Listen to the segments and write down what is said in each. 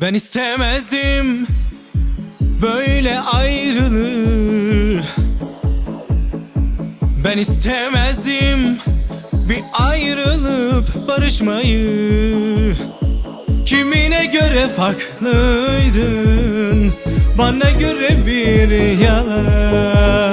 Ben istemezdim böyle ayrılığı Ben istemezdim bir ayrılıp barışmayı. Kimine göre farklıydın Bana göre bir yalan.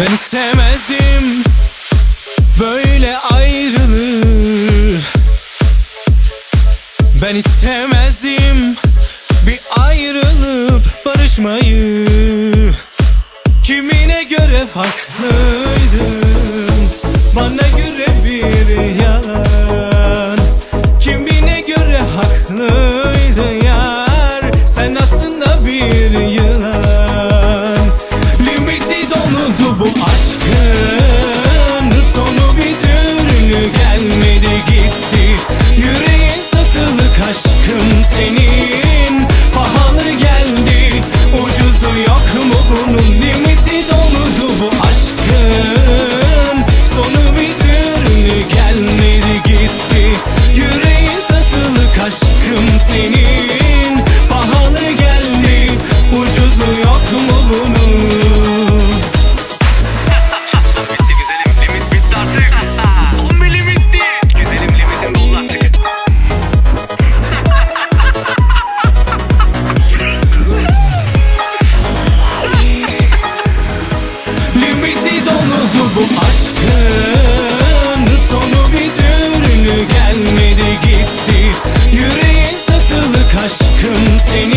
Ben istemezdim böyle ayrılığı Ben istemezdim bir ayrılıp barışmayı. Kimine göre farklıydım. Bana göre bir yalan Kimine göre haklıydı yar. Sen aslında bir Sakın seni